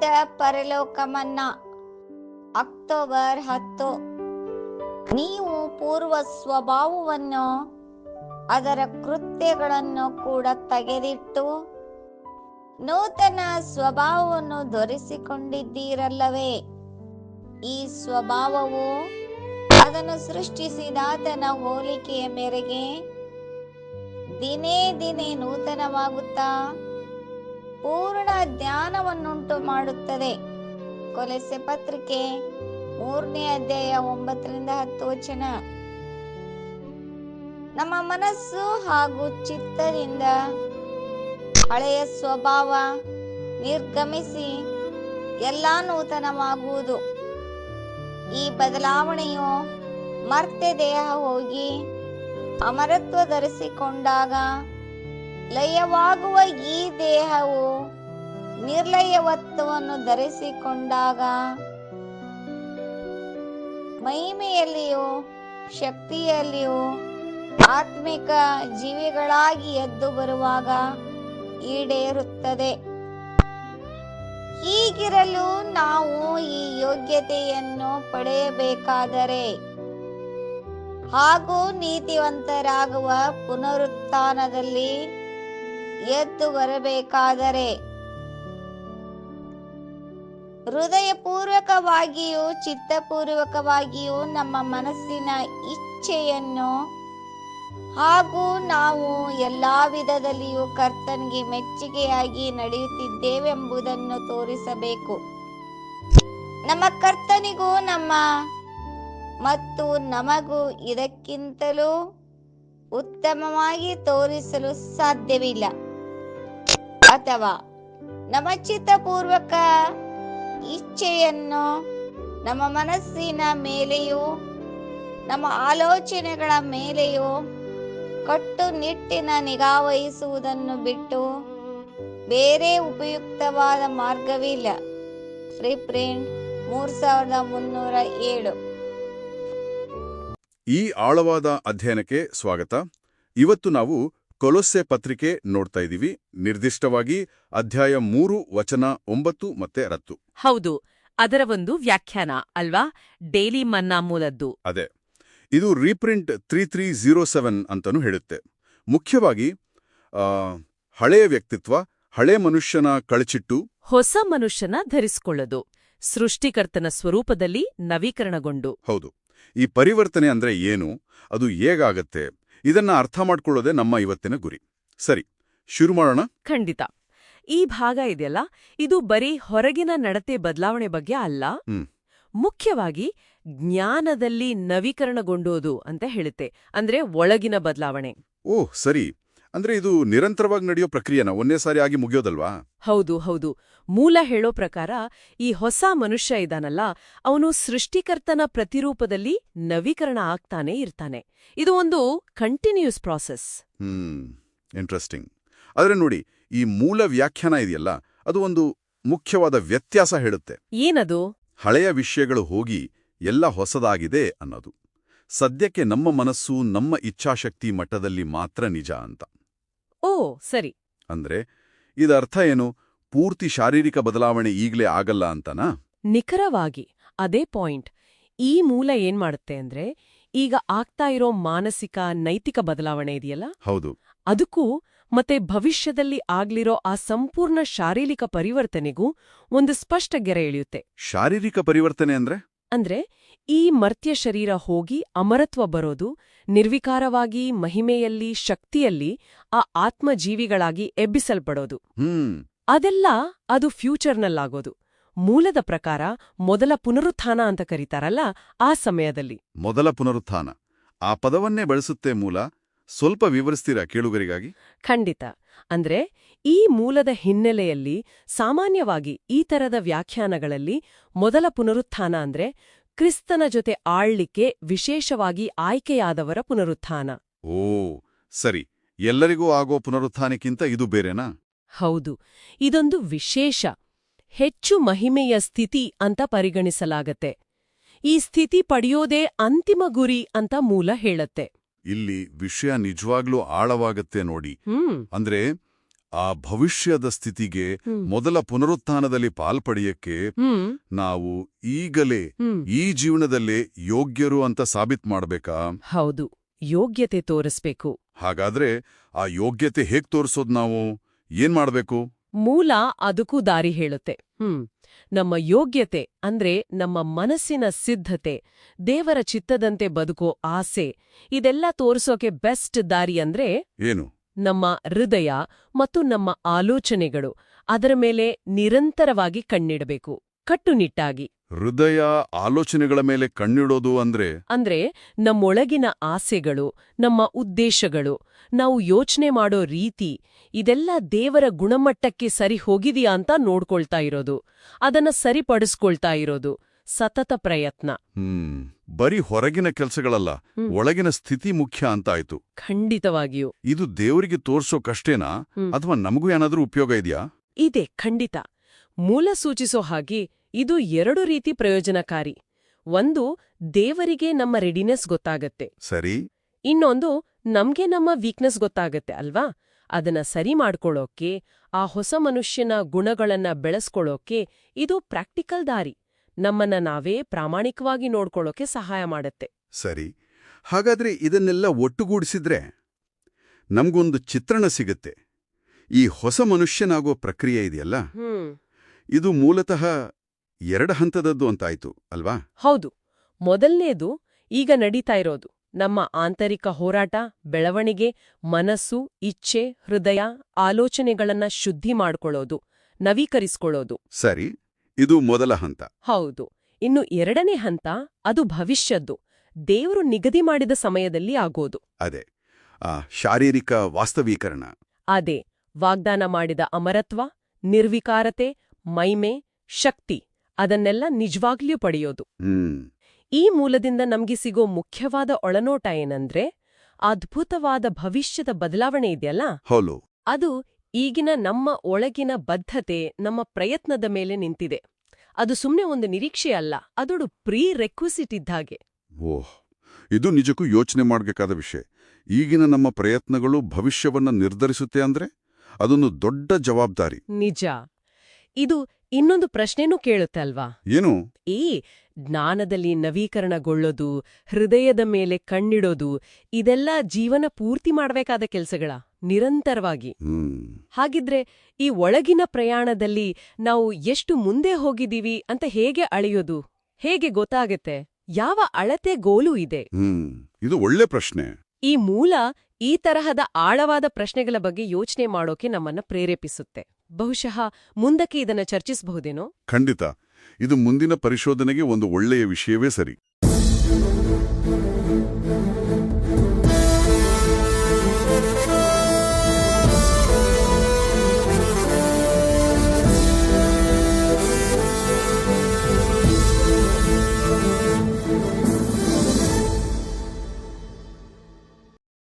ಪರಲೋಕಮನ್ನ October ಹತ್ತು. ನೀವು ಪೂರ್ವ ಸ್ವಭಾವವನ್ನು ಅದರ ಕೃತ್ಯಗಳನ್ನು ಕೂಡ ತೆಗೆದಿಟ್ಟು ನೂತನ ಸ್ವಭಾವವನ್ನು ಧರಿಸಿಕೊಂಡಿದ್ದೀರಲ್ಲವೇ? ಈ ಸ್ವಭಾವವು ಅದನ್ನು ಸೃಷ್ಟಿಸಿದಾತನ ಹೋಲಿಕೆಯ ಮೇರೆಗೆ ದಿನೇ ದಿನೇ ನೂತನವಾಗುತ್ತಾ ಪೂರ್ಣ ಧ್ಯಾನವನ್ನುಂಟು ಮಾಡುತ್ತದೆ. ಕೊಲೆಸೆ ಪತ್ರಿಕೆ ಮೂರನೇ ಅಧ್ಯಾಯ ಒಂಬತ್ತರಿಂದ ಹತ್ತು ವಚನ. ನಮ್ಮ ಮನಸ್ಸು ಹಾಗೂ ಚಿತ್ತದಿಂದ ಹಳೆಯ ಸ್ವಭಾವ ನಿರ್ಗಮಿಸಿ ಎಲ್ಲ ನೂತನವಾಗುವುದು. ಈ ಬದಲಾವಣೆಯು ಮರ್ತೆ ದೇಹ ಹೋಗಿ ಅಮರತ್ವ ಧರಿಸಿಕೊಂಡಾಗ ಲಯವಾಗುವ ಈ ದೇಹವು ನಿರ್ಲಯವತ್ವವನ್ನು ಧರಿಸಿಕೊಂಡಾಗ ಮಹಿಮೆಯಲ್ಲಿಯೂ ಶಕ್ತಿಯಲ್ಲಿಯೂ ಆತ್ಮಿಕ ಜೀವಿಗಳಾಗಿ ಎದ್ದು ಬರುವಾಗ ಈಡೇರುತ್ತದೆ. ಹೀಗಿರಲು ನಾವು ಈ ಯೋಗ್ಯತೆಯನ್ನು ಪಡೆಯಬೇಕಾದರೆ ಹಾಗೂ ನೀತಿವಂತರಾಗುವ ಪುನರುತ್ಥಾನದಲ್ಲಿ ಎದ್ದು ಬರಬೇಕಾದರೆ ಹೃದಯಪೂರ್ವಕವಾಗಿಯೂ ಚಿತ್ತಪೂರ್ವಕವಾಗಿಯೂ ನಮ್ಮ ಮನಸ್ಸಿನ ಇಚ್ಛೆಯನ್ನು ಹಾಗೂ ನಾವು ಎಲ್ಲ ವಿಧದಲ್ಲಿಯೂ ಕರ್ತನಿಗೆ ಮೆಚ್ಚುಗೆಯಾಗಿ ನಡೆಯುತ್ತಿದ್ದೇವೆಂಬುದನ್ನು ತೋರಿಸಬೇಕು. ನಮ್ಮ ಕರ್ತನಿಗೂ ನಮ್ಮ ಮತ್ತು ನಮಗೂ ಇದಕ್ಕಿಂತಲೂ ಉತ್ತಮವಾಗಿ ತೋರಿಸಲು ಸಾಧ್ಯವಿಲ್ಲ. ಅಥವಾ ನಮ್ಮ ಚಿತ್ತಪೂರ್ವಕ ಇಚ್ಛೆಯನ್ನು ನಮ್ಮ ಮನಸ್ಸಿನ ಮೇಲೆಯೂ, ನಮ್ಮ ಆಲೋಚನೆಗಳ ಮೇಲೆಯೂ ಕಟ್ಟುನಿಟ್ಟಿನ ನಿಗಾವಹಿಸುವುದನ್ನು ಬಿಟ್ಟು ಬೇರೆ ಉಪಯುಕ್ತವಾದ ಮಾರ್ಗವಿಲ್ಲ ಪ್ರಿಪ್ರಿಂಟ್ ಮೂರ್ ಸಾವಿರದ ಮುನ್ನೂರ ಏಳು. ಈ ಆಳವಾದ ಅಧ್ಯಯನಕ್ಕೆ ಸ್ವಾಗತ. ಇವತ್ತು ನಾವು ಕೊಲೊಸ್ಸೆ ಪತ್ರಿಕೆ ನೋಡ್ತಾ ಇದ್ದೀವಿ ನಿರ್ದಿಷ್ಟವಾಗಿ ಅಧ್ಯಾಯ ಮೂರು ವಚನ ಒಂಬತ್ತು ಮತ್ತೆ ರತ್ತು ಹೌದು ಅದರ ಒಂದು ವ್ಯಾಖ್ಯಾನ ಅಲ್ವಾ? ಡೈಲಿ ಮನ್ನಾ ಮೂಲದ್ದು. ಅದೇ. ಇದು reprint three three zero seven ಅಂತಲೂ ಹೇಳುತ್ತೆ. ಮುಖ್ಯವಾಗಿ ಹಳೆಯ ವ್ಯಕ್ತಿತ್ವ ಹಳೆ ಮನುಷ್ಯನ ಕಳಚಿಟ್ಟು ಹೊಸ ಮನುಷ್ಯನ ಧರಿಸಿಕೊಳ್ಳೋದು. ಸೃಷ್ಟಿಕರ್ತನ ಸ್ವರೂಪದಲ್ಲಿ ನವೀಕರಣಗೊಂಡು. ಹೌದು. ಈ ಪರಿವರ್ತನೆ ಅಂದ್ರೆ ಏನು? ಅದು ಹೇಗಾಗತ್ತೆ? ಇದನ್ನ ಅರ್ಥ ಮಾಡ್ಕೊಳ್ಳೋದೇ ನಮ್ಮ ಇವತ್ತಿನ ಗುರಿ. ಸರಿ ಶುರು ಮಾಡೋಣ. ಖಂಡಿತ. ಈ ಭಾಗ ಇದೆಯಲ್ಲ ಇದು ಬರೀ ಹೊರಗಿನ ನಡತೆ ಬದಲಾವಣೆ ಬಗ್ಗೆ ಅಲ್ಲ. ಮುಖ್ಯವಾಗಿ ಜ್ಞಾನದಲ್ಲಿ ನವೀಕರಣಗೊಂಡೋದು ಅಂತ ಹೇಳುತ್ತೆ. ಅಂದ್ರೆ ಒಳಗಿನ ಬದಲಾವಣೆ. ಓಹ್ ಸರಿ. ಅಂದ್ರೆ ಇದು ನಿರಂತರವಾಗಿ ನಡೆಯೋ ಪ್ರಕ್ರಿಯೆನ? ಒಂದೇ ಸಾರಿ ಆಗಿ ಮುಗಿಯೋದಲ್ವಾ? ಹೌದು ಹೌದು. ಮೂಲ ಹೇಳೋ ಪ್ರಕಾರ ಈ ಹೊಸ ಮನುಷ್ಯ ಇದಾನಲ್ಲ ಅವನು ಸೃಷ್ಟಿಕರ್ತನ ಪ್ರತಿರೂಪದಲ್ಲಿ ನವೀಕರಣ ಆಗ್ತಾನೆ ಇರ್ತಾನೆ. ಇದು ಒಂದು ಕಂಟಿನ್ಯೂಸ್ ಪ್ರಾಸೆಸ್ ಹ್ಮ್ ಇಂಟ್ರೆಸ್ಟಿಂಗ್ ಆದ್ರೆ ನೋಡಿ ಈ ಮೂಲ ವ್ಯಾಖ್ಯಾನ ಇದೆಯಲ್ಲ ಅದು ಒಂದು ಮುಖ್ಯವಾದ ವ್ಯತ್ಯಾಸ ಹೇಳುತ್ತೆ. ಏನದು? ಹಳೆಯ ವಿಷಯಗಳು ಹೋಗಿ ಎಲ್ಲ ಹೊಸದಾಗಿದೆ ಅನ್ನೋದು. ಸದ್ಯಕ್ಕೆ ನಮ್ಮ ಮನಸ್ಸು ನಮ್ಮ ಇಚ್ಛಾಶಕ್ತಿ ಮಟ್ಟದಲ್ಲಿ ಮಾತ್ರ ನಿಜ ಅಂತ. ಓ ಸರಿ. ಅಂದ್ರೆ ಇದರ್ಥ ಏನು? ಪೂರ್ತಿ ಶಾರೀರಿಕ ಬದಲಾವಣೆ ಈಗಲೇ ಆಗಲ್ಲ ಅಂತನಾ? ನಿಖರವಾಗಿ ಅದೇ ಪಾಯಿಂಟ್. ಈ ಮೂಲ ಏನ್ ಮಾಡುತ್ತೆ ಅಂದ್ರೆ ಈಗ ಆಗ್ತಾ ಇರೋ ಮಾನಸಿಕ ನೈತಿಕ ಬದಲಾವಣೆ ಇದೆಯಲ್ಲ? ಹೌದು. ಅದಕ್ಕೂ ಮತ್ತೆ ಭವಿಷ್ಯದಲ್ಲಿ ಆಗ್ಲಿರೋ ಆ ಸಂಪೂರ್ಣ ಶಾರೀರಿಕ ಪರಿವರ್ತನೆಗೂ ಒಂದು ಸ್ಪಷ್ಟ ಗೆರೆ ಎಳೆಯುತ್ತೆ ಶಾರೀರಿಕ ಪರಿವರ್ತನೆ ಅಂದ್ರೆ? ಅಂದ್ರೆ ಈ ಮರ್ತ್ಯ ಶರೀರ ಹೋಗಿ ಅಮರತ್ವ ಬರೋದು ನಿರ್ವಿಕಾರವಾಗಿ ಮಹಿಮೆಯಲ್ಲಿ ಶಕ್ತಿಯಲ್ಲಿ ಆ ಆತ್ಮಜೀವಿಗಳಾಗಿ ಎಬ್ಬಿಸಲ್ಪಡೋದು. ಹ್ಮ್. ಅದೆಲ್ಲ ಅದು ಫ್ಯೂಚರ್ನಲ್ಲಾಗೋದು. ಮೂಲದ ಪ್ರಕಾರ ಮೊದಲ ಪುನರುತ್ಥಾನ ಅಂತ ಕರೀತಾರಲ್ಲ ಆ ಸಮಯದಲ್ಲಿ. ಮೊದಲ ಪುನರುತ್ಥಾನ. ಆ ಪದವನ್ನೇ ಬಳಸುತ್ತೆ ಮೂಲ. ಸ್ವಲ್ಪ ವಿವರಿಸ್ತೀರಾ ಕೇಳುಗರಿಗಾಗಿ? ಖಂಡಿತ. ಅಂದ್ರೆ ಈ ಮೂಲದ ಹಿನ್ನೆಲೆಯಲ್ಲಿ ಸಾಮಾನ್ಯವಾಗಿ ಈ ತರದ ವ್ಯಾಖ್ಯಾನಗಳಲ್ಲಿ ಮೊದಲ ಪುನರುತ್ಥಾನ ಅಂದ್ರೆ ಕ್ರಿಸ್ತನ ಜೊತೆ ಆಳ್ಲಿಕ್ಕೆ ವಿಶೇಷವಾಗಿ ಆಯ್ಕೆಯಾದವರ ಪುನರುತ್ಥಾನ. ಓ ಸರಿ. ಎಲ್ಲರಿಗೂ ಆಗೋ ಪುನರುತ್ಥಾನಕ್ಕಿಂತ ಇದು ಬೇರೆನಾ? ಹೌದು. ಇದೊಂದು ವಿಶೇಷ. ಹೆಚ್ಚು ಮಹಿಮೆಯ ಸ್ಥಿತಿ ಅಂತ ಪರಿಗಣಿಸಲಾಗತ್ತೆ. ಈ ಸ್ಥಿತಿ ಪಡೆಯೋದೇ ಅಂತಿಮ ಗುರಿ ಅಂತ ಮೂಲ ಹೇಳತ್ತೆ. ಇಲ್ಲಿ ವಿಷಯ ನಿಜವಾಗ್ಲೂ ಆಳವಾಗತ್ತೆ ನೋಡಿ. ಅಂದ್ರೆ ಆ ಭವಿಷ್ಯದ ಸ್ಥಿತಿಗೆ ಮೊದಲ ಪುನರುತ್ಥಾನದಲ್ಲಿ ಪಾಲ್ಪಡೆಯಕ್ಕೆ ನಾವು ಈಗಲೇ ಈ ಜೀವನದಲ್ಲೇ ಯೋಗ್ಯರು ಅಂತ ಸಾಬೀತ್ ಮಾಡ್ಬೇಕಾ? ಹೌದು. ಯೋಗ್ಯತೆ ತೋರಿಸ್ಬೇಕು. ಹಾಗಾದ್ರೆ ಆ ಯೋಗ್ಯತೆ ಹೇಗ್ ತೋರಿಸೋದ್ ನಾವು? ಏನ್ ಮಾಡ್ಬೇಕು? ಮೂಲ ಅದಕ್ಕೂ ದಾರಿ ಹೇಳುತ್ತೆ. ಹ್ಮ್. ನಮ್ಮ ಯೋಗ್ಯತೆ ಅಂದ್ರೆ ನಮ್ಮ ಮನಸ್ಸಿನ ಸಿದ್ಧತೆ ದೇವರ ಚಿತ್ತದಂತೆ ಬದುಕೋ ಆಸೆ ಇದೆಲ್ಲ ತೋರಿಸೋಕೆ ಬೆಸ್ಟ್ ದಾರಿ ಅಂದ್ರೆ ಏನು? ನಮ್ಮ ಹೃದಯ ಮತ್ತು ನಮ್ಮ ಆಲೋಚನೆಗಳು ಅದರ ಮೇಲೆ ನಿರಂತರವಾಗಿ ಕಣ್ಣಿಡಬೇಕು. ಕಟ್ಟುನಿಟ್ಟಾಗಿ. ಹೃದಯ ಆಲೋಚನೆಗಳ ಮೇಲೆ ಕಣ್ಣಿಡೋದು ಅಂದ್ರೆ? ಅಂದ್ರೆ ನಮ್ಮೊಳಗಿನ ಆಸೆಗಳು ನಮ್ಮ ಉದ್ದೇಶಗಳು ನಾವು ಯೋಚನೆ ಮಾಡೋ ರೀತಿ ಇದೆಲ್ಲ ದೇವರ ಗುಣಮಟ್ಟಕ್ಕೆ ಸರಿ ಹೋಗಿದೆಯಾ ಅಂತ ನೋಡ್ಕೊಳ್ತಾ ಇರೋದು. ಅದನ್ನ ಸರಿಪಡಿಸ್ಕೊಳ್ತಾ ಇರೋದು. ಸತತ ಪ್ರಯತ್ನ. ಹ್ಮ್. ಬರೀ ಹೊರಗಿನ ಕೆಲಸಗಳಲ್ಲ ಒಳಗಿನ ಸ್ಥಿತಿ ಮುಖ್ಯ ಅಂತಾಯ್ತು. ಖಂಡಿತವಾಗಿಯೂ. ಇದು ದೇವರಿಗೆ ತೋರ್ಸೋ ಕಷ್ಟೇನಾ? ಅಥವಾ ನಮಗೂ ಏನಾದ್ರೂ ಉಪಯೋಗ ಇದೆಯಾ? ಇದೆ ಖಂಡಿತ. ಮೂಲ ಸೂಚಿಸೋ ಹಾಗೆ ಇದು ಎರಡು ರೀತಿ ಪ್ರಯೋಜನಕಾರಿ. ಒಂದು ದೇವರಿಗೆ ನಮ್ಮ ರೆಡಿನೆಸ್ ಗೊತ್ತಾಗತ್ತೆ. ಸರಿ. ಇನ್ನೊಂದು ನಮ್ಗೆ ನಮ್ಮ ವೀಕ್ನೆಸ್ ಗೊತ್ತಾಗತ್ತೆ ಅಲ್ವಾ? ಅದನ್ನ ಸರಿ ಮಾಡ್ಕೊಳ್ಳೋಕೆ ಆ ಹೊಸ ಮನುಷ್ಯನ ಗುಣಗಳನ್ನ ಬೆಳೆಸ್ಕೊಳ್ಳೋಕೆ ಇದು ಪ್ರಾಕ್ಟಿಕಲ್ ದಾರಿ. ನಮ್ಮನ್ನ ನಾವೇ ಪ್ರಾಮಾಣಿಕವಾಗಿ ನೋಡ್ಕೊಳ್ಳೋಕೆ ಸಹಾಯ ಮಾಡುತ್ತೆ. ಸರಿ. ಹಾಗಾದ್ರೆ ಇದನ್ನೆಲ್ಲ ಒಟ್ಟುಗೂಡಿಸಿದ್ರೆ ನಮಗೊಂದು ಚಿತ್ರಣ ಸಿಗುತ್ತೆ. ಈ ಹೊಸ ಮನುಷ್ಯನಾಗೋ ಪ್ರಕ್ರಿಯೆ ಇದೆಯಲ್ಲ? ಇದು ಮೂಲತಃ ಎರಡು ಹಂತದದ್ದು ಅಂತಾಯ್ತು ಅಲ್ವಾ? ಹೌದು. ಮೊದಲನೇದು ಈಗ ನಡೀತಾ ಇರೋದು. ನಮ್ಮ ಆಂತರಿಕ ಹೋರಾಟ ಬೆಳವಣಿಗೆ ಮನಸ್ಸು ಇಚ್ಛೆ ಹೃದಯ ಆಲೋಚನೆಗಳನ್ನ ಶುದ್ಧಿ ಮಾಡ್ಕೊಳ್ಳೋದು ನವೀಕರಿಸ್ಕೊಳ್ಳೋದು. ಸರಿ. ಇದು ಮೊದಲ ಹಂತ. ಹೌದು. ಇನ್ನು ಎರಡನೇ ಹಂತ ಅದು ಭವಿಷ್ಯದ್ದು. ದೇವರು ನಿಗದಿ ಮಾಡಿದ ಸಮಯದಲ್ಲಿ ಆಗೋದು. ಅದೇ. ಆ ಶಾರೀರಿಕ ವಾಸ್ತವೀಕರಣ. ಅದೇ. ವಾಗ್ದಾನ ಮಾಡಿದ ಅಮರತ್ವ ನಿರ್ವಿಕಾರತೆ ಮೈಮೆ ಶಕ್ತಿ ಅದನ್ನೆಲ್ಲ ನಿಜವಾಗ್ಲೂ ಪಡೆಯೋದು. ಈ ಮೂಲದಿಂದ ನಮ್ಗೆ ಸಿಗೋ ಮುಖ್ಯವಾದ ಒಳನೋಟ ಏನಂದ್ರೆ ಅದ್ಭುತವಾದ ಭವಿಷ್ಯದ ಬದಲಾವಣೆ ಇದೆಯಲ್ಲ? ಹೌದು. ಅದು ಈಗಿನ ನಮ್ಮ ಒಳಗಿನ ಬದ್ಧತೆ ನಮ್ಮ ಪ್ರಯತ್ನದ ಮೇಲೆ ನಿಂತಿದೆ. ಅದು ಸುಮ್ಮನೆ ಒಂದು ನಿರೀಕ್ಷೆ ಅಲ್ಲ ಅದೊಡು ಪ್ರೀ ರೆಕ್ವಿಸಿಟ್ ಇದ್ದಾಗೆ ಓಹ್ ಇದು ನಿಜಕ್ಕೂ ಯೋಚನೆ ಮಾಡಬೇಕಾದ ವಿಷಯ. ಈಗಿನ ನಮ್ಮ ಪ್ರಯತ್ನಗಳು ಭವಿಷ್ಯವನ್ನ ನಿರ್ಧರಿಸುತ್ತೆ ಅಂದ್ರೆ ಅದೊಂದು ದೊಡ್ಡ ಜವಾಬ್ದಾರಿ. ನಿಜ. ಇದು ಇನ್ನೊಂದು ಪ್ರಶ್ನೆನೂ ಕೇಳುತ್ತೆ ಅಲ್ವಾ? ಏನು? ಈ ಜ್ಞಾನದಲ್ಲಿ ನವೀಕರಣಗೊಳ್ಳೋದು ಹೃದಯದ ಮೇಲೆ ಕಣ್ಣಿಡೋದು ಇದೆಲ್ಲ ಜೀವನ ಪೂರ್ತಿ ಮಾಡಬೇಕಾದ ಕೆಲ್ಸಗಳ? ನಿರಂತರವಾಗಿ. ಹಾಗಿದ್ರೆ ಈ ಒಳಗಿನ ಪ್ರಯಾಣದಲ್ಲಿ ನಾವು ಎಷ್ಟು ಮುಂದೆ ಹೋಗಿದ್ದೀವಿ ಅಂತ ಹೇಗೆ ಅಳೆಯೋದು? ಹೇಗೆ ಗೊತ್ತಾಗತ್ತೆ? ಯಾವ ಅಳತೆ ಗೋಲು ಇದೆ? ಇದು ಒಳ್ಳೆ ಪ್ರಶ್ನೆ. ಈ ಮೂಲ ಈ ತರಹದ ಆಳವಾದ ಪ್ರಶ್ನೆಗಳ ಬಗ್ಗೆ ಯೋಚನೆ ಮಾಡೋಕೆ ನಮ್ಮನ್ನ ಪ್ರೇರೇಪಿಸುತ್ತೆ. ಬಹುಶಃ ಮುಂದಕ್ಕೆ ಇದನ್ನ ಚರ್ಚಿಸಬಹುದೇನೋ? ಖಂಡಿತ. ಇದು ಮುಂದಿನ ಪರಿಶೋಧನೆಗೆ ಒಂದು ಒಳ್ಳೆಯ ವಿಷಯವೇ ಸರಿ.